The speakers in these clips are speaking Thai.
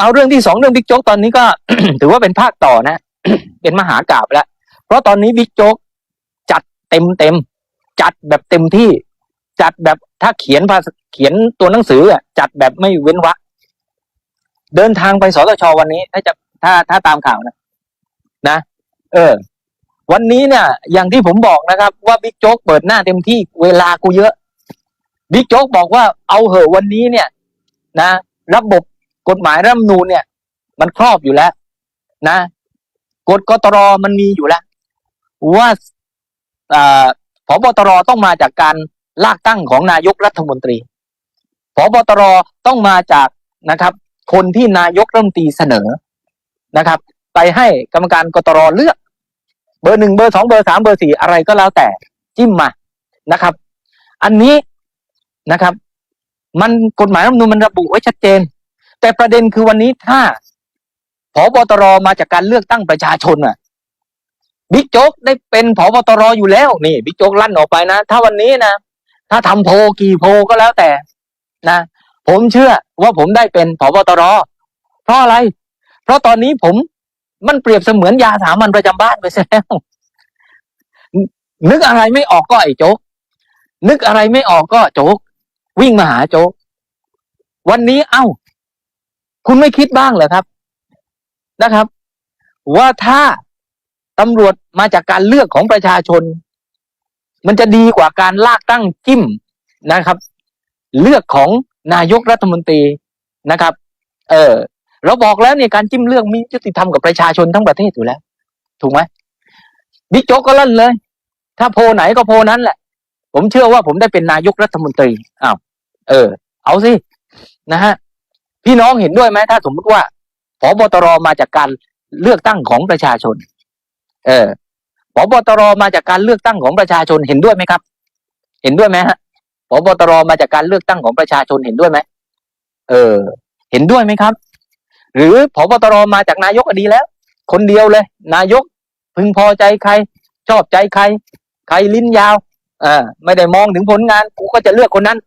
เอาเรื่องที่สองเรื่องบิ๊กโจ๊กตอนนี้ก็ ถือว่าเป็นภาคต่อนะ เป็นมหากราบแล้ว เพราะตอนนี้บิ๊กโจ๊กจัดเต็มเต็มจัดแบบเต็มที่ จัดแบบถ้าเขียนภาษาเขียนตัวหนังสืออะจัดแบบไม่เว้นวรรคเดินทางไปสตชวันนี้ถ้าจะถ้าถ้าตามข่าวนะนะ เออ วันนี้เนี่ย อย่างที่ผมบอกนะครับ ว่าบิ๊กโจ๊กเปิดหน้าเต็มที่เวลากูเยอะบิ๊กโจ๊กบอกว่าเอาเหอะวันนี้เนี่ย นะ ระบบ กฎหมายรัฐมนูญเนี่ย มันครอบอยู่แล้ว นะกฎกตรมันมีอยู่แล้ว ว่าผบตรต้องมาจากการลากตั้งของนายกรัฐมนตรีผบตรต้องมาจากนะครับ คนที่นายกรัฐมนตรีเสนอนะครับ ไปให้กรรมการกตรเลือก เบอร์หนึ่งเบอร์สองเบอร์สามเบอร์สี่อะไรก็แล้วแต่ จิ้มมานะครับ อันนี้นะครับ มันกฎหมายรัฐมนูญมันระบุไว้ชัดเจน แต่ประเด็นคือวันนี้ถ้าผบตรมาจากการเลือกตั้งประชาชนอะบิ๊กโจ๊กได้เป็นผบตรอยู่แล้วนี่บิ๊กโจ๊กลั่นออกไปนะ ถ้าวันนี้นะถ้าทำโพกี่โพก็แล้วแต่นะ ผมเชื่อว่าผมได้เป็นผบตรเพราะอะไร เพราะตอนนี้ผมมันเปรียบเสมือนยาสามัญประจำบ้านไปแล้วนึกอะไรไม่ออกก็ไอ้โจ๊กนึกอะไรไม่ออกก็โจ๊กวิ่งมาหาโจ๊กวันนี้เอ้า คุณไม่คิดบ้างเหรอครับนะครับ ว่าถ้าตำรวจมาจากการเลือกของประชาชน มันจะดีกว่าการลากตั้งจิ้มนะครับ เลือกของนายกรัฐมนตรีนะครับ เออเราบอกแล้วเนี่ยการจิ้มเลือกมียุติธรรมกับประชาชนทั้งประเทศอยู่แล้ว ถูกไหมบิ๊กโจ๊กก็ลั่นเลย ถ้าโพไหนก็โพนั้นแหละ ผมเชื่อว่าผมได้เป็นนายกรัฐมนตรีอ้าวเออ เอาสินะฮะ พี่น้องเห็นด้วยไหมถ้าสมมติว่าผบตรมาจากการเลือกตั้งของประชาชน เออผบตรมาจากการเลือกตั้งของประชาชนเห็นด้วยไหมครับ เห็นด้วยไหมฮะผบตรมาจากการเลือกตั้งของประชาชนเห็นด้วยไหมเออ เห็นด้วยไหมครับ หรือผบตรมาจากนายกก็ดีแล้ว คนเดียวเลย นายกพึงพอใจใคร ชอบใจใคร ใครลิ้นยาวอ่าไม่ได้มองถึงผลงานกูก็จะเลือกคนนั้น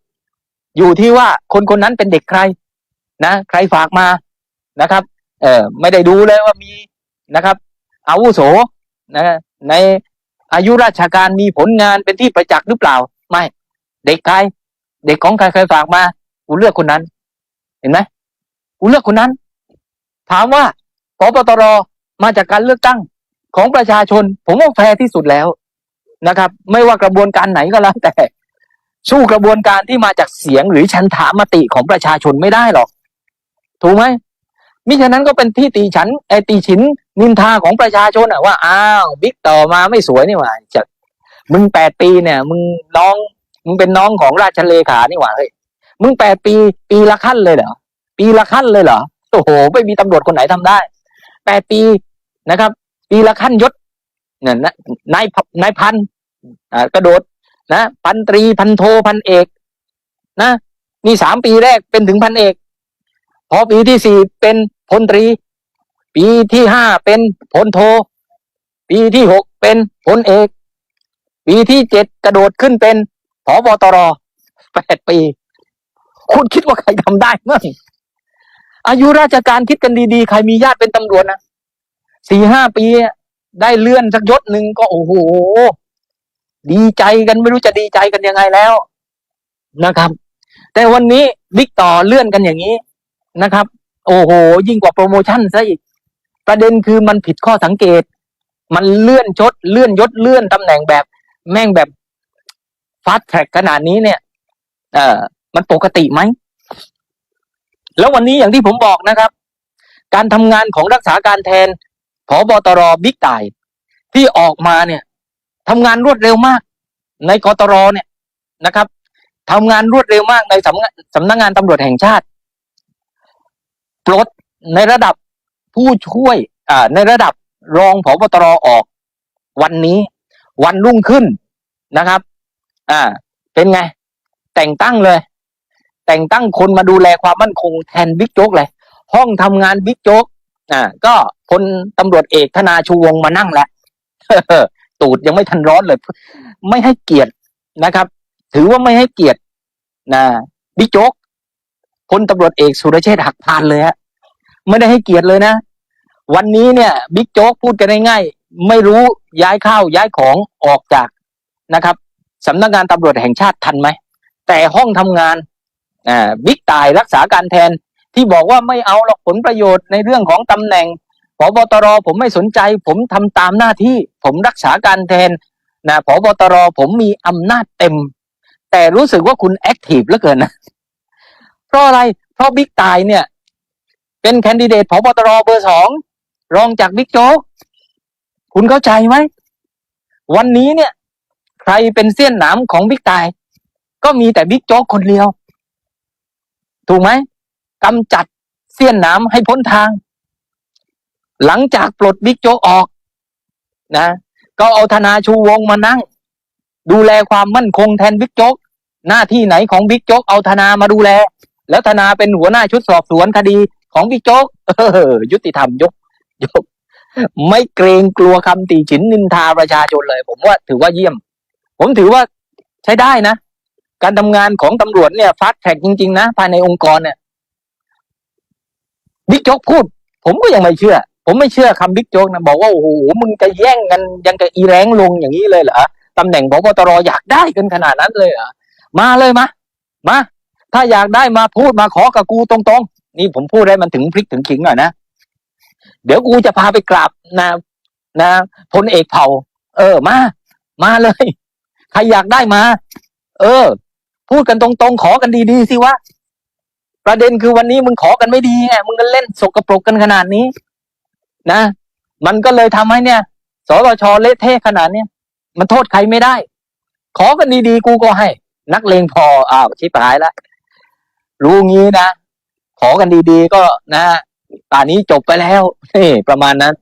อยู่ที่ว่าคนคนนั้นเป็นเด็กใคร นะใครฝากมานะครับ เออไม่ได้ดูเลยว่ามีนะครับ อาวุโสนะในอายุราชการมีผลงานเป็นที่ประจักษ์หรือเปล่า ไม่ เด็กใครเด็กของใครใครฝากมากูเลือกคนนั้น เห็นไหมกูเลือกคนนั้น ถามว่าพบตรมาจากการเลือกตั้งของประชาชน ผมว่าแฟร์ที่สุดแล้วนะครับ ไม่ว่ากระบวนการไหนก็แล้วแต่ สู้กระบวนการที่มาจากเสียงหรือชันถามติของประชาชนไม่ได้หรอก ถูกไหมมิฉะนั้นก็เป็นที่ตีฉันไอตีฉินนินทาของประชาชนอะว่าอ้าวบิ๊กต่อมาไม่สวยนี่หว่าจะมึงแปดปีเนี่ย มึงน้องมึงเป็นน้องของราชเลขานี่หว่าเฮ้ยมึงแปดปีปีละขั้นเลยเหรอปีละขั้นเลยเหรอโอ้โหไม่มีตำรวจคนไหนทำได้แปดปีนะครับ ปีละขั้นยศเนี่ยนะนายนายพันอ่ากระโดดนะพันตรีพันโทพันเอก นะนี่สามปีแรกเป็นถึงพันเอก พอปีที่สี่เป็นพลตรี ปีที่ห้าเป็นพลโท ปีที่หกเป็นพลเอก ปีที่เจ็ดกระโดดขึ้นเป็นผบตรแปดปี คุณคิดว่าใครทำได้มั้งอายุราชการคิดกันดีๆ ใครมีญาติเป็นตำรวจนะสี่ห้าปีได้เลื่อนสักยศหนึ่งก็โอ้โห ดีใจกันไม่รู้จะดีใจกันยังไงแล้วนะครับ แต่วันนี้บิ๊กต่อเลื่อนกันอย่างนี้ นะครับ โอ้โห ยิ่งกว่าโปรโมชั่นซะอีก ประเด็นคือมันผิดข้อสังเกต มันเลื่อนชด เลื่อนยศเลื่อนตำแหน่งแบบ แม่งแบบฟาสต์แทร็กขนาดนี้เนี่ย เออมันปกติไหม แล้ววันนี้อย่างที่ผมบอกนะครับ การทำงานของรักษาการแทนผบตรบิ๊กต่ายที่ออกมาเนี่ยทำงานรวดเร็วมาก ในกตรเนี่ยนะครับทำงานรวดเร็วมากในสำนักสำนักงานตำรวจแห่งชาติ ปลดในระดับผู้ช่วยในระดับรองผบตรออกวันนี้ วันรุ่งขึ้นนะครับ อ่า เป็นไง แต่งตั้งเลย แต่งตั้งคนมาดูแลความมั่นคงแทนบิ๊กโจ๊กเลย ห้องทำงานบิ๊กโจ๊กอ่า ก็พลตำรวจเอกธนาชูวงมานั่งแล้วตูดยังไม่ทันร้อนเลย ไม่ให้เกียรตินะครับ ถือว่าไม่ให้เกียรตินะบิ๊กโจ๊ก ลตำรวจเอกสุรเชษฐ์หักพานเลยฮะไม่ได้ให้เกียรติเลยนะ วันนี้เนี่ยบิ๊กโจ๊กพูดกันง่ายๆไม่รู้ย้ายข้าวย้ายของออกจากนะครับสำนักงานตำรวจแห่งชาติทันไหม แต่ห้องทำงานอ่าบิ๊กตายรักษาการแทนที่บอกว่าไม่เอาหรอกผลประโยชน์ในเรื่องของตำแหน่งผบตรผมไม่สนใจ ผมทำตามหน้าที่ ผมรักษาการแทนนะผบตรผมมีอำนาจเต็ม แต่รู้สึกว่าคุณแอคทีฟเหลือเกินนะ เพราะอะไร เพราะบิ๊กตายเนี่ย เป็นแคนดิเดตผบตรเบอร์สองรองจากบิ๊กโจ๊กคุณเข้าใจไหม วันนี้เนี่ย ใครเป็นเสี้ยนหนามของบิ๊กตาย ก็มีแต่บิ๊กโจ๊กคนเดียว ถูกไหมกำจัดเสี้ยนหนามให้พ้นทาง หลังจากปลดบิ๊กโจ๊กออกนะ ก็เอาธนาชูวงมานั่ง ดูแลความมั่นคงแทนบิ๊กโจ๊กหน้าที่ไหนของบิ๊กโจ๊กเอาธนามาดูแล แล้วธนาเป็นหัวหน้าชุดสอบสวนคดีของบิ๊กโจ๊กยุติธรรมยกยก ไม่เกรงกลัวคำตีฉินนินทาประชาชนเลย ผมว่าถือว่าเยี่ยม ผมถือว่าใช้ได้นะ การทำงานของตำรวจเนี่ยฟาสแท็กจริง ๆ นะภายในองค์กรเนี่ยบิ๊กโจ๊กพูด ผมก็ยังไม่เชื่อ ผมไม่เชื่อคำบิ๊กโจ๊กนะบอกว่าโอ้โหมึงจะแย่งกันยังกับอีแรงลงอย่างนี้เลยเหรอตำแหน่งพบตรอยากได้กันขนาดนั้นเลยเหรอมาเลยมามา ถ้าอยากได้มาพูดมาขอกับกูตรงๆ นี่ผมพูดได้มันถึงพริกถึงขิงหน่อยนะ เดี๋ยวกูจะพาไปกราบนะนะพลเอกเผ่า เออมา มาเลย ใครอยากได้มา เออ พูดกันตรงๆ ขอกันดีๆสิวะประเด็นคือวันนี้มึงขอกันไม่ดีไงมึงก็เล่นสกปรกกันขนาดนี้ นะ มันก็เลยทำให้เนี่ยสตชเละเทะขนาดเนี้ยมันโทษใครไม่ได้ ขอกันดีๆกูก็ให้ นักเลงพออ้าวชิบหายแล้ว รู้งี้นะ ขอกันดีๆ ก็นะป่านนี้จบไปแล้วนี่ประมาณนั้น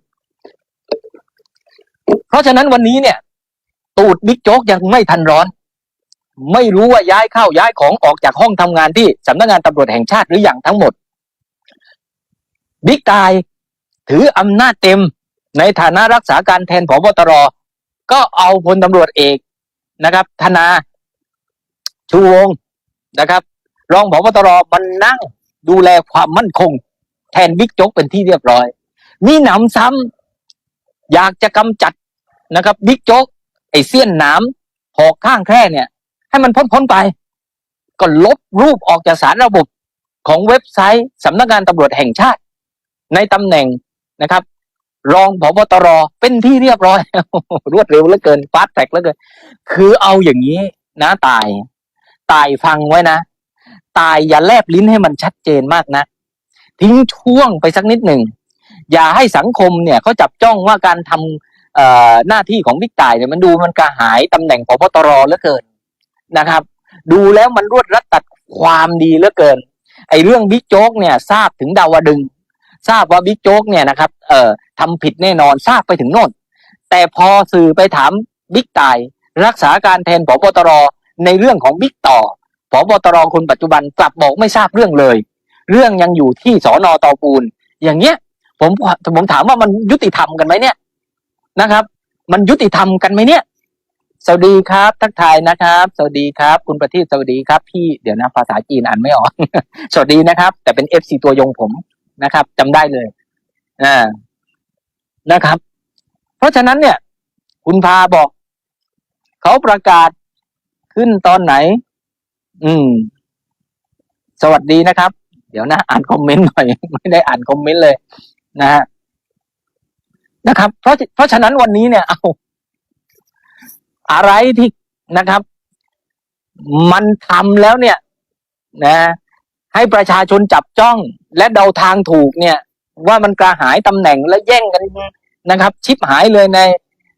เพราะฉะนั้นวันนี้เนี่ย ตูดบิ๊กโจ๊กยังไม่ทันร้อน ไม่รู้ว่าย้ายเข้าย้ายของออกจากห้องทำงานที่สำนักงานตำรวจแห่งชาติหรืออย่างทั้งหมดบิ๊กตายถืออำนาจเต็มในฐานะรักษาการแทนผบตร ก็เอาพลตำรวจเอกนะครับ ธนาชูวงนะครับ รองผบตรมันนั่งดูแลความมั่นคง แทนบิ๊กโจ๊กเป็นที่เรียบร้อยมีหนำซ้ำอยากจะกำจัดนะครับบิ๊กโจ๊กไอเสี้ยนหนามหอกข้างแคร่เนี่ย ให้มันพ้นๆไป ก็ลบรูปออกจากสารระบบของเว็บไซต์สำนักงานตำรวจแห่งชาติ ในตำแหน่งนะครับ รองผบตรเป็นที่เรียบร้อย รวดเร็วเหลือเกินฟาสแท็กเหลือเกิน คือเอาอย่างนี้นะตาย ตายฟังไว้นะ ตายอย่าแลบลิ้นให้มันชัดเจนมากนะ ทิ้งช่วงไปสักนิดหนึ่ง อย่าให้สังคมเนี่ยเขาจับจ้องว่าการทำเอ่อหน้าที่ของบิ๊กต่ายเนี่ยมันดูมันกระหายตำแหน่งพบตรเหลือเกินนะครับ ดูแล้วมันรวดรัดตัดความดีเหลือเกิน ไอ้เรื่องบิ๊กโจ๊กเนี่ยทราบถึงดาวดึง ทราบว่าบิ๊กโจ๊กเนี่ยนะครับเอ่อทำผิดแน่นอนทราบไปถึงโน่นแต่พอสื่อไปถามบิ๊กต่าย รักษาการแทนผบตรในเรื่องของบิ๊กต่อ ผบตรคนปัจจุบันกลับบอกไม่ทราบเรื่องเลย เรื่องยังอยู่ที่สอนอตอปูน อย่างเงี้ย ผมผมถามว่ามันยุติธรรมกันไหมเนี่ยนะครับ มันยุติธรรมกันไหมเนี่ย สวัสดีครับ ทักทายนะครับ สวัสดีครับ คุณประทีปสวัสดีครับ พี่เดี๋ยวนะภาษาจีนอ่านไม่ออก สวัสดีนะครับ แต่เป็นเอฟซีตัวยงผมนะครับจำได้เลยอ่านะครับ เพราะฉะนั้นเนี่ย คุณพาบอก เขาประกาศขึ้นตอนไหน อืม สวัสดีนะครับ เดี๋ยวนะอ่านคอมเมนต์หน่อย ไม่ได้อ่านคอมเมนต์เลย นะฮะนะครับ เพราะเพราะฉะนั้นวันนี้เนี่ย เอา อะไรที่นะครับ มันทำแล้วเนี่ย นะ ให้ประชาชนจับจ้อง และเดาทางถูกเนี่ย ว่ามันกระหายตำแหน่งและแย่งกันนะครับ ชิปหายเลยใน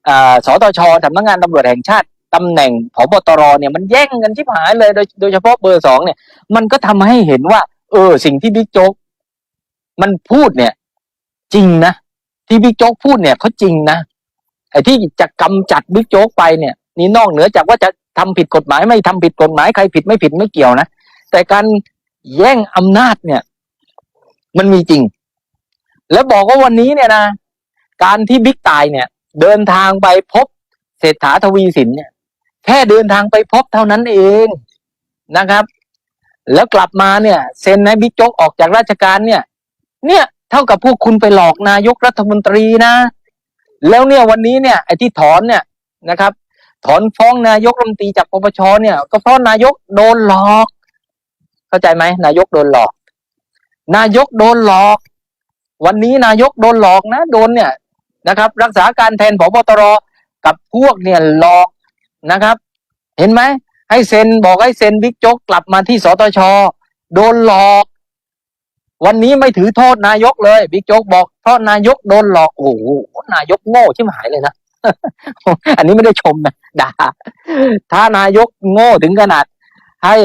อ่าสตชสำนักงานตำรวจแห่งชาติ ตำแหน่งผบตรเนี่ยมันแย่งกันชิบหายเลยโดยโดยเฉพาะเบอร์สองเนี่ย มันก็ทำให้เห็นว่า เออ สิ่งที่บิ๊กโจ๊กมันพูดเนี่ย จริงนะที่บิ๊กโจ๊กพูดเนี่ยเขาจริงนะไอ้ที่จะกำจัดบิ๊กโจ๊กไปเนี่ยนี่นอกเหนือจากว่าจะทำผิดกฎหมายไม่ทำผิดกฎหมายใครผิดไม่ผิดไม่เกี่ยวนะแต่การแย่งอำนาจเนี่ย มันมีจริง แล้วบอกว่าวันนี้เนี่ยนะการที่บิ๊กตายเนี่ย เดินทางไปพบเศรษฐาทวีสินเนี่ย แค่เดินทางไปพบเท่านั้นเองนะครับ แล้วกลับมาเนี่ยเซ็นให้บิ๊กโจ๊กออกจากราชการเนี่ย เนี่ยเท่ากับพวกคุณไปหลอกนายกรัฐมนตรีนะ แล้วเนี่ยวันนี้เนี่ยไอ้ที่ถอนเนี่ยนะครับ ถอนฟ้องนายกรัฐมนตรีจากปปชเนี่ย ก็เพราะนายกโดนหลอก เข้าใจไหมนายกโดนหลอก นายกโดนหลอก วันนี้นายกโดนหลอกนะ โดนเนี่ยนะครับ รักษาการแทนผบตรกับพวกเนี่ยหลอก นะครับ เห็นไหมให้เซ็นบอกให้เซ็นบิ๊กโจ๊กกลับมาที่สตชโดนหลอก วันนี้ไม่ถือโทษนายกเลยบิ๊กโจ๊กบอกเพราะนายกโดนหลอกโอ้โหนายกโง่ชิบหายเลยนะอันนี้ไม่ได้ชมนะด่าถ้านายกโง่ถึงขนาด ให้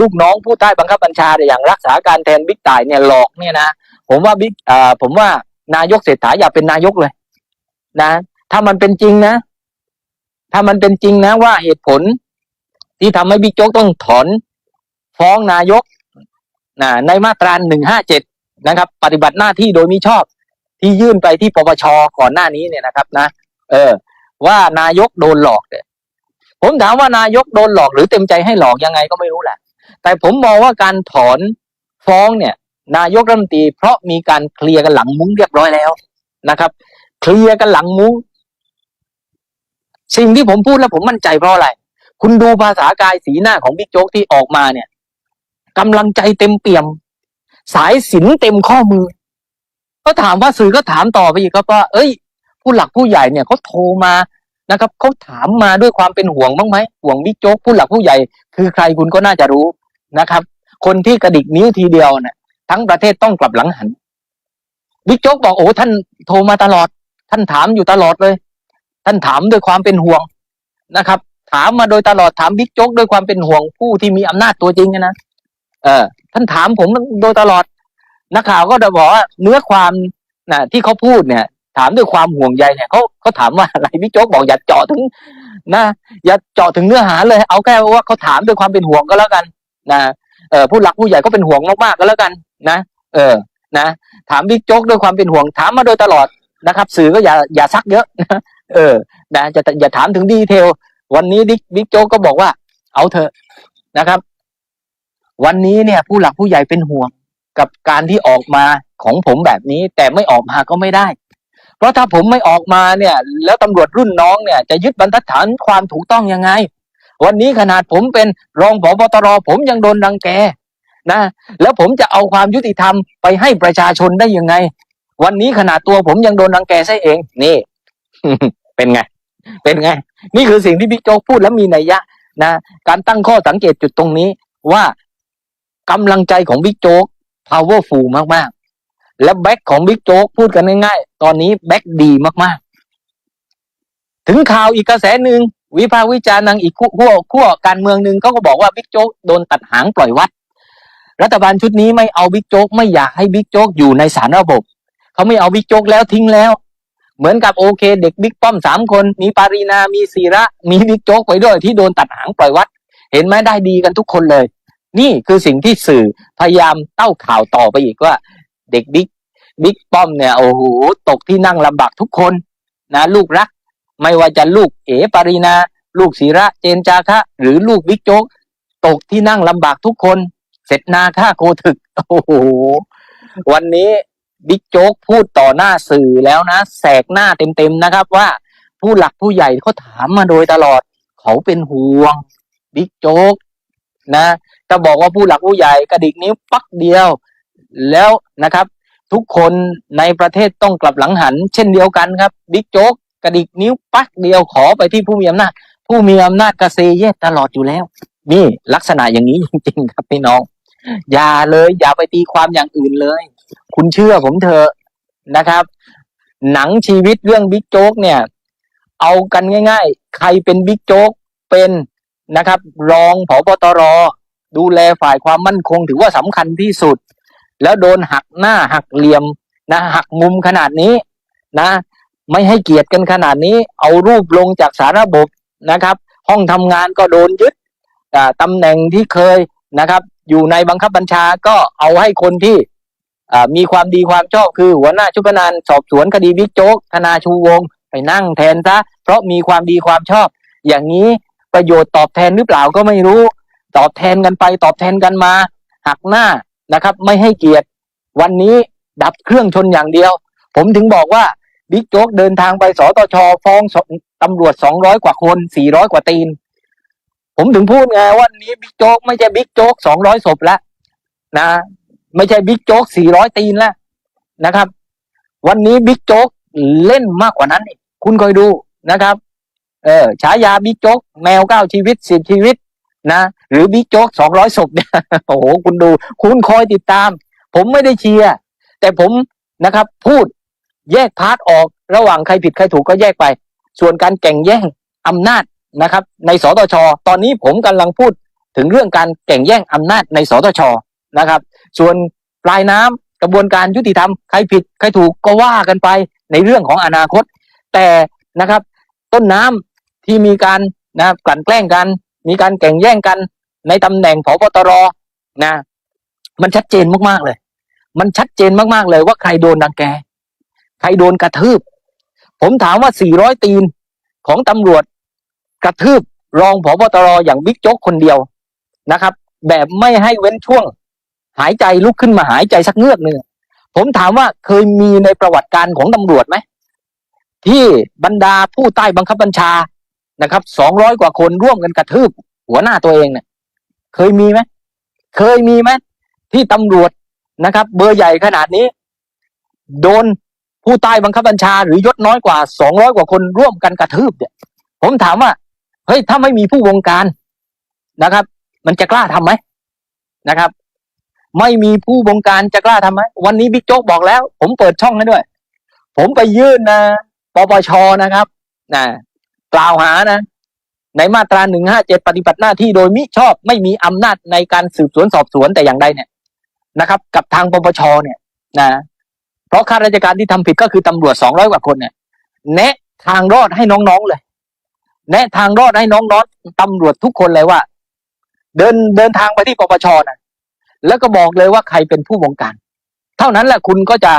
ลูกน้องผู้ใต้บังคับบัญชาอย่างรักษาการแทนบิ๊กต่ายเนี่ยหลอกเนี่ยนะผมว่าบิ๊กผมว่านายกเศรษฐาอย่าเป็นนายกเลย นะ ถ้ามันเป็นจริงนะ ถ้ามันเป็นจริงนะว่าเหตุผลที่ทำให้บิ๊กโจ๊กต้องถอนฟ้องนายกนะในมาตราหนึ่งห้าเจ็ดนะครับ ปฏิบัติหน้าที่โดยมิชอบที่ยื่นไปที่ปปชก่อนหน้านี้เนี่ยนะครับนะ เออ ว่านายกโดนหลอกเนี่ยผมถามว่านายกโดนหลอกหรือเต็มใจให้หลอกยังไงก็ไม่รู้แหละ แต่ผมมองว่าการถอนฟ้องเนี่ย นายกรัฐมนตรีเพราะมีการเคลียร์กันหลังมุ้งเรียบร้อยแล้วนะครับ เคลียร์กันหลังมุ้ง สิ่งที่ผมพูดแล้วผมมั่นใจเพราะอะไร คุณดูภาษากายสีหน้าของบิ๊กโจ๊กที่ออกมาเนี่ยกำลังใจเต็มเปี่ยม สายสินเต็มข้อมือ ก็ถามว่าสื่อก็ถามต่อไปอีกครับว่า เอ้ย ผู้หลักผู้ใหญ่เนี่ยเขาโทรมานะครับเขาถามมาด้วยความเป็นห่วงบ้างไหมห่วงบิ๊กโจ๊กผู้หลักผู้ใหญ่ คือใครคุณก็น่าจะรู้นะครับ คนที่กระดิกนิ้วทีเดียวเนี่ยทั้งประเทศต้องกลับหลังหันบิ๊กโจ๊กบอกโอ้ท่านโทรมาตลอด ท่านถามอยู่ตลอดเลย ท่านถามด้วยความเป็นห่วงนะครับ ถามมาโดยตลอดถามบิ๊กโจ๊กด้วยความเป็นห่วงผู้ที่มีอำนาจตัวจริงนะเออท่านถามผมโดยตลอดนักข่าวก็จะบอกว่าเนื้อความนะที่เขาพูดเนี่ย ถามด้วยความห่วงใยเนี่ยเขาเขาถามว่าอะไรบิ๊กโจ๊กบอกอย่าเจาะถึงนะอย่าเจาะถึงเนื้อหาเลย เอาแค่ว่าเขาถามด้วยความเป็นห่วงก็แล้วกันนะเออผู้หลักผู้ใหญ่ก็เป็นห่วงมากๆก็แล้วกัน นะเออนะถามบิ๊กโจ๊กด้วยความเป็นห่วงถามมาโดยตลอดนะครับ สื่อก็อย่าอย่าซักเยอะนะ เออนะจะอย่าถามถึงดีเทล วันนี้บิ๊กโจ๊กก็บอกว่า เอาเถอะนะครับ วันนี้เนี่ย ผู้หลักผู้ใหญ่เป็นห่วงกับการที่ออกมาของผมแบบนี้ แต่ไม่ออกมาก็ไม่ได้ เพราะถ้าผมไม่ออกมาเนี่ย แล้วตำรวจรุ่นน้องเนี่ย จะยึดบรรทัดฐานความถูกต้องยังไง วันนี้ขนาดผมเป็นรองผบตรผมยังโดนรังแกนะแล้วผมจะเอาความยุติธรรมไปให้ประชาชนได้ยังไง วันนี้ขนาดตัวผมยังโดนรังแกซะเอง นี่ เป็นไง เป็นไง นี่คือสิ่งที่บิ๊กโจ๊กพูดแล้วมีนัยยะนะการตั้งข้อสังเกตจุดตรงนี้ว่ากำลังใจของบิ๊กโจ๊ก powerful มากๆ และแบ็คของบิ๊กโจ๊กพูดกันง่ายๆ ตอนนี้แบ็คดีมากๆ ถึงข่าวอีกกระแสหนึ่งวิพากษ์วิจารณ์ทางอีกขั้วขั้วการเมืองหนึ่งเขาก็บอกว่าบิ๊กโจ๊กโดนตัดหางปล่อยวัด รัฐบาลชุดนี้ไม่เอาบิ๊กโจ๊กไม่อยากให้บิ๊กโจ๊กอยู่ในสารระบบเขาไม่เอาบิ๊กโจ๊กแล้วทิ้งแล้ว เหมือนกับโอเค เด็กบิ๊กป้อมสามคน มีปารีนา มีศีระ มีบิ๊กโจ๊กไปด้วยที่โดนตัดหางปล่อยวัด เห็นไหมได้ดีกันทุกคนเลย นี่คือสิ่งที่สื่อพยายามเต้าข่าวต่อไปอีกว่า เด็กบิ๊กบิ๊กป้อมเนี่ยโอ้โหตกที่นั่งลำบากทุกคนนะลูกรัก ไม่ว่าจะลูกเอ๋ปารีนา ลูกศีระเจนจาคะ หรือลูกบิ๊กโจ๊กตกที่นั่งลำบากทุกคน เสร็จนาค่าโคถึก โอ้โหวันนี้ บิ๊กโจ๊กพูดต่อหน้าสื่อแล้วนะ แสกหน้าเต็มๆนะครับ ว่าผู้หลักผู้ใหญ่เขาถามมาโดยตลอด เขาเป็นห่วงบิ๊กโจ๊กนะถ้าบอกว่าผู้หลักผู้ใหญ่กระดิกนิ้วปักเดียว แล้วนะครับ ทุกคนในประเทศต้องกลับหลังหัน เช่นเดียวกันครับบิ๊กโจ๊กกระดิกนิ้วปักเดียวขอไปที่ผู้มีอำนาจผู้มีอำนาจกระเซเยตลอดอยู่แล้ว นี่ลักษณะอย่างนี้จริงๆครับพี่น้อง อย่าเลย อย่าไปตีความอย่างอื่นเลย คุณเชื่อผมเถอะนะครับ หนังชีวิตเรื่องบิ๊กโจ๊กเนี่ย เอากันง่าย ๆ ใครเป็นบิ๊กโจ๊กเป็นนะครับ รองผบตรดูแลฝ่ายความมั่นคงถือว่าสำคัญที่สุด แล้วโดนหักหน้าหักเหลี่ยมนะหักมุมขนาดนี้นะ ไม่ให้เกียรติกันขนาดนี้ เอารูปลงจากสารระบบนะครับ ห้องทำงานก็โดนยึดตำแหน่งที่เคยนะครับ อยู่ในบังคับบัญชาก็เอาให้คนที่ มีความดีความชอบคือหัวหน้าชุกนานสอบสวนคดีบิ๊กโจ๊กธนาชูวงไปนั่งแทนซะเพราะมีความดีความชอบ อย่างนี้ประโยชน์ตอบแทนหรือเปล่าก็ไม่รู้ ตอบแทนกันไปตอบแทนกันมา หักหน้านะครับ ไม่ให้เกียรติ วันนี้ดับเครื่องชนอย่างเดียว ผมถึงบอกว่าบิ๊กโจ๊กเดินทางไปสตชฟ้องตำรวจสองร้อยกว่าคนสี่ร้อยกว่าตีน ผมถึงพูดไงว่านี้บิ๊กโจ๊กไม่ใช่บิ๊กโจ๊กสองร้อยศพแล้วนะ ไม่ใช่บิ๊กโจ๊กสี่ร้อยตีนแล้วนะครับ วันนี้บิ๊กโจ๊กเล่นมากกว่านั้นอีกคุณคอยดูนะครับ เออฉายาบิ๊กโจ๊กแมวเก้าชีวิตสิบชีวิตนะหรือบิ๊กโจ๊กสองร้อยศพเนี่ยโอ้โหคุณดู คุณคอยติดตาม ผมไม่ได้เชียร์แต่ผมนะครับ พูดแยกพาร์ทออกระหว่างใครผิดใครถูกก็แยกไป ส่วนการแข่งแย่งอำนาจนะครับ ในสตช ตอนนี้ผมกำลังพูดถึงเรื่องการแข่งแย่งอำนาจในสตช นะครับ ส่วนปลายน้ำกระบวนการยุติธรรมใครผิดใครถูกก็ว่ากันไปในเรื่องของอนาคต แต่นะครับ ต้นน้ำที่มีการนะกลั่นแกล้งกัน มีการแข่งแย่งกัน ในตำแหน่งผบตรนะมันชัดเจนมากๆเลย มันชัดเจนมากๆเลยว่าใครโดนดังแก ใครโดนกระทืบ ผมถามว่า 400 ตีนของตำรวจกระทืบรองผบตรอย่างบิ๊กโจ๊กคนเดียวนะครับ แบบไม่ให้เว้นช่วง หายใจลุกขึ้นมาหายใจสักเงือกหนึ่งผมถามว่าเคยมีในประวัติการของตำรวจไหมที่บรรดาผู้ใต้บังคับบัญชานะครับสองร้อยกว่าคนร่วมกันกระทืบ หัวหน้าตัวเองเนี่ย เคยมีไหมเคยมีไหมที่ตำรวจนะครับ เบอร์ใหญ่ขนาดนี้ โดนผู้ใต้บังคับบัญชา หรือยศน้อยกว่าสองร้อยกว่าคนร่วมกันกระทืบเนี่ยผมถามว่าเฮ้ยถ้าไม่มีผู้วงการนะครับ มันจะกล้าทำไหมนะครับ ไม่มีผู้บงการจะกล้าทำไหมวันนี้บิ๊กโจ๊กบอกแล้ว ผมเปิดช่องให้ด้วย ผมไปยื่นนะปปชนะครับนะกล่าวหานะ ในมาตราหนึ่งห้าเจ็ดปฏิบัติหน้าที่โดยมิชอบไม่มีอำนาจในการสืบสวนสอบสวนแต่อย่างใดเนี่ยนะครับ กับทางปปชเนี่ยนะเพราะข้าราชการที่ทำผิดก็คือตำรวจสองร้อยกว่าคนเนี่ย แนะทางรอดให้น้องๆเลย แนะทางรอดให้น้องๆตำรวจทุกคนเลยว่า เดินเดินทางไปที่ปปชนะ แล้วก็บอกเลยว่าใครเป็นผู้บงการ เท่านั้นแหละคุณก็จะ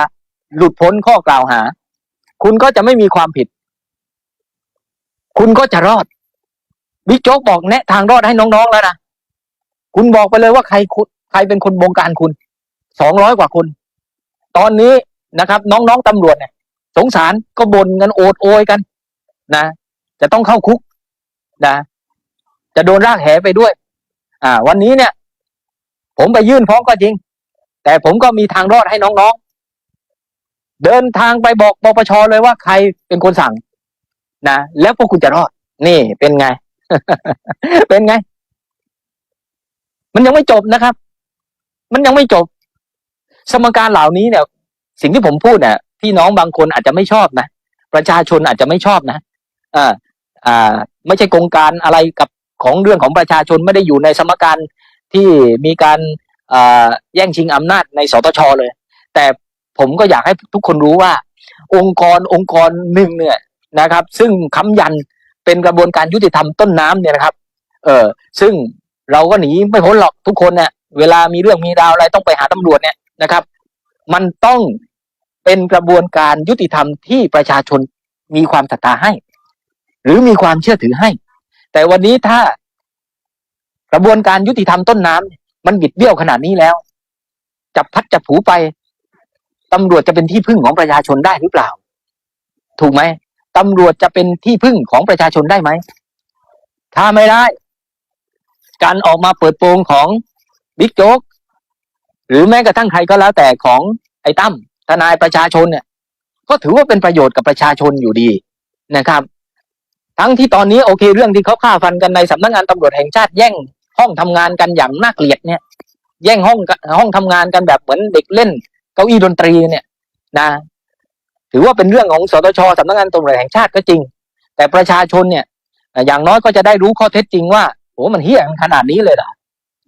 หลุดพ้นข้อกล่าวหา คุณก็จะไม่มีความผิด คุณก็จะรอดบิ๊กโจ๊กบอกแนะทางรอดให้น้องๆแล้วนะคุณบอกไปเลยว่าใครคุณใครเป็นคนบงการคุณสองร้อยกว่าคน ตอนนี้นะครับ น้องๆตำรวจเนี่ย สงสารก็บ่นกันโอดโอยกัน นะ จะต้องเข้าคุกนะ จะโดนรากแหไปด้วย อ่า วันนี้เนี่ย ผมไปยื่นฟ้องก็จริง แต่ผมก็มีทางรอดให้น้องๆ เดินทางไปบอกปปชเลยว่าใครเป็นคนสั่ง นะแล้วพวกคุณจะรอด นี่เป็นไง เป็นไง มันยังไม่จบนะครับ มันยังไม่จบ สมการเหล่านี้เนี่ย สิ่งที่ผมพูดเนี่ยพี่น้องบางคนอาจจะไม่ชอบนะประชาชนอาจจะไม่ชอบนะอ่าอ่า ไม่ใช่โครงการอะไรกับของเรื่องของประชาชนไม่ได้อยู่ในสมการ ที่มีการแย่งชิงอำนาจในสตชเลย แต่ผมก็อยากให้ทุกคนรู้ว่า องค์กรองค์กรหนึ่งเนี่ยนะครับ ซึ่งค้ำยันเป็นกระบวนการยุติธรรมต้นน้ำเนี่ยนะครับ เออซึ่งเราก็หนีไม่พ้นหรอกทุกคนเนี่ยเวลามีเรื่องมีราวอะไรต้องไปหาตำรวจเนี่ยนะครับ มันต้องเป็นกระบวนการยุติธรรมที่ประชาชนมีความศรัทธาให้ หรือมีความเชื่อถือให้ แต่วันนี้ถ้า กระบวนการยุติธรรมต้นน้ำมันบิดเบี้ยวขนาดนี้แล้ว จับพัดจับผูไปตำรวจจะเป็นที่พึ่งของประชาชนได้หรือเปล่า ถูกไหมตำรวจจะเป็นที่พึ่งของประชาชนได้ไหม ถ้าไม่ได้ การออกมาเปิดโปงของบิ๊กโจ๊กหรือแม้กระทั่งใครก็แล้วแต่ของไอ้ตั้มทนายประชาชนเนี่ย ก็ถือว่าเป็นประโยชน์กับประชาชนอยู่ดีนะครับ ทั้งที่ตอนนี้โอเคเรื่องที่เขาฆ่าฟันกันในสำนักงานตำรวจแห่งชาติแย่ง ห้องทำงานกันอย่างน่าเกลียดเนี่ย แย่งห้องห้องทำงานกันแบบเหมือนเด็กเล่น เก้าอี้ดนตรีเนี่ยนะ ถือว่าเป็นเรื่องของสตชสำนักงานตำรวจแห่งชาติก็จริง แต่ประชาชนเนี่ย อย่างน้อยก็จะได้รู้ข้อเท็จจริงว่าโอ้มันเฮี้ยขนาดนี้เลยเหรอ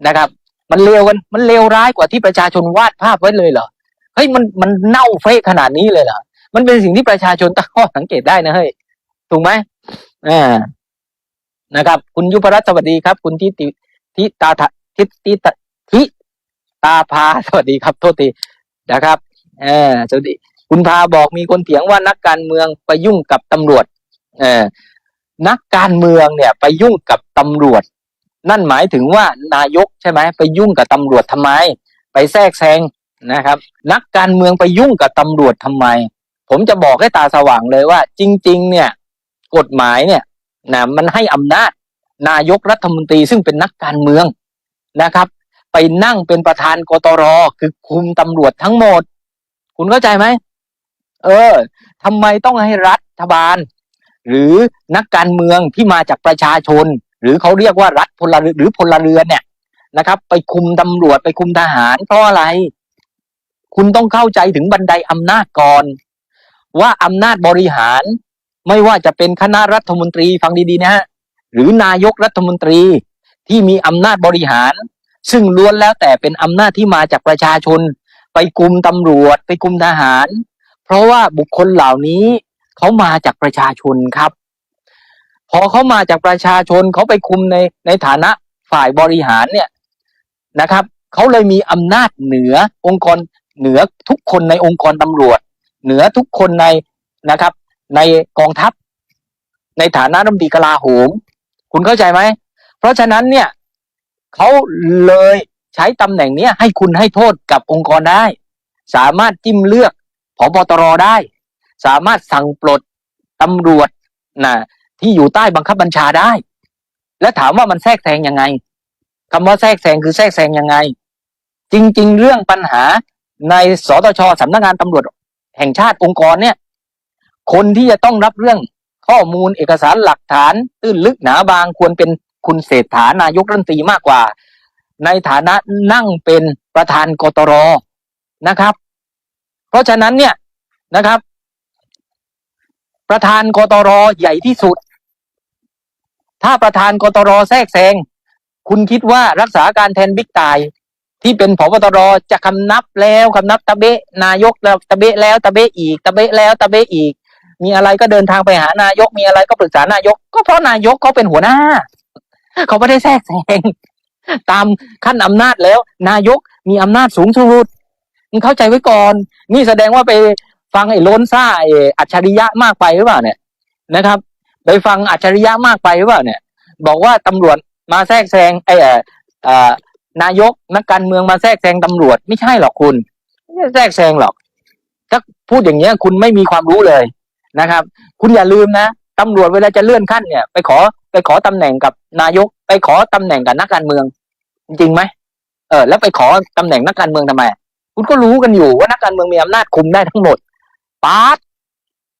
นะครับ มันเลวกันมันเลวร้ายกว่าที่ประชาชนวาดภาพไว้เลยเหรอเฮ้ยมันมันเน่าเฟะขนาดนี้เลยเหรอมันเป็นสิ่งที่ประชาชนตั้งข้อสังเกตได้นะเฮ้ยถูกไหมอ่านะครับ คุณยุพรัตน์สวัสดีครับ คุณทิติ ทิตาทิติตทิตาพาสวัสดีครับโทษทีนะครับเออสวัสดีคุณพาบอกมีคนเถียงว่านักการเมืองไปยุ่งกับตำรวจเออนักการเมืองเนี่ยไปยุ่งกับตำรวจ นั่นหมายถึงว่านายกใช่ไหมไปยุ่งกับตำรวจทำไม ไปแทรกแซงนะครับ นักการเมืองไปยุ่งกับตำรวจทำไม ผมจะบอกให้ตาสว่างเลยว่า จริง ๆ เนี่ย กฎหมายเนี่ยนะมันให้อำนาจ นายกรัฐมนตรีซึ่งเป็นนักการเมืองนะครับ ไปนั่งเป็นประธานกตรคือคุมตำรวจทั้งหมด คุณเข้าใจไหมเออทำไมต้องให้รัฐบาล หรือนักการเมืองที่มาจากประชาชน หรือเขาเรียกว่ารัฐพลเรือนหรือพลเรือนเนี่ยนะครับ ไปคุมตำรวจไปคุมทหารเพราะอะไร คุณต้องเข้าใจถึงบันไดอำนาจก่อน ว่าอำนาจบริหาร ไม่ว่าจะเป็นคณะรัฐมนตรีฟังดีๆนะฮะ หรือนายกรัฐมนตรีที่มีอำนาจบริหาร ซึ่งล้วนแล้วแต่เป็นอำนาจที่มาจากประชาชน ไปกุมตำรวจ ไปกุมทหาร เพราะว่าบุคคลเหล่านี้เขามาจากประชาชนครับ พอเขามาจากประชาชนเขาไปคุมในในฐานะฝ่ายบริหารเนี่ยนะครับเขาเลยมีอำนาจเหนือองค์กรเหนือทุกคนในองค์กรตำรวจ เหนือทุกคนในนะครับ ในกองทัพ ในฐานะรัฐมนตรีกลาโหม คุณเข้าใจไหม เพราะฉะนั้นเนี่ยเขาเลยใช้ตำแหน่งเนี้ยให้คุณให้โทษกับองค์กรได้ สามารถจิ้มเลือกผบตรได้ สามารถสั่งปลดตำรวจนะที่อยู่ใต้บังคับบัญชาได้ และถามว่ามันแทรกแซงยังไงคำว่าแทรกแซงคือแทรกแซงยังไง จริง ๆ เรื่องปัญหาในสตชสำนักงานตำรวจแห่งชาติองค์กรเนี่ย คนที่จะต้องรับเรื่อง ข้อมูลเอกสารหลักฐานตื้นลึกหนาบางควรเป็นคุณเศรษฐานายกรัฐมนตรีมากกว่า ในฐานะนั่งเป็นประธานกตรนะครับ เพราะฉะนั้นเนี่ยนะครับ ประธานกตรใหญ่ที่สุด ถ้าประธานกตรแทรกแซงคุณคิดว่ารักษาการแทนบิ๊กตายที่เป็นผบตรจะคำนับแล้วคำนับตะเบะนายกตะเบะแล้วตะเบะอีกตะเบะแล้วตะเบะอีก มีอะไรก็เดินทางไปหานายก มีอะไรก็ปรึกษานายก ก็เพราะนายกเขาเป็นหัวหน้า เขาไม่ได้แทรกแซงตามขั้นอำนาจแล้ว นายกมีอำนาจสูงสุดมึงเข้าใจไว้ก่อน นี่แสดงว่าไปฟังไอ้ล้นซ่าไอ้อัจฉริยะมากไปหรือเปล่าเนี่ยนะครับ ไปฟังอัจฉริยะมากไปหรือเปล่าเนี่ย บอกว่าตำรวจมาแทรกแซงไอ้เอ่อนายกนักการเมืองมาแทรกแซงตำรวจไม่ใช่หรอกคุณไม่ได้แทรกแซงหรอก ถ้าพูดอย่างเงี้ยคุณไม่มีความรู้เลย นะครับ คุณอย่าลืมนะตำรวจเวลาจะเลื่อนขั้นเนี่ย ไปขอไปขอตำแหน่งกับนายก ไปขอตำแหน่งกับนักการเมือง จริงไหมเออ แล้วไปขอตำแหน่งนักการเมืองทำไม คุณก็รู้กันอยู่ว่านักการเมืองมีอำนาจคุมได้ทั้งหมดปาด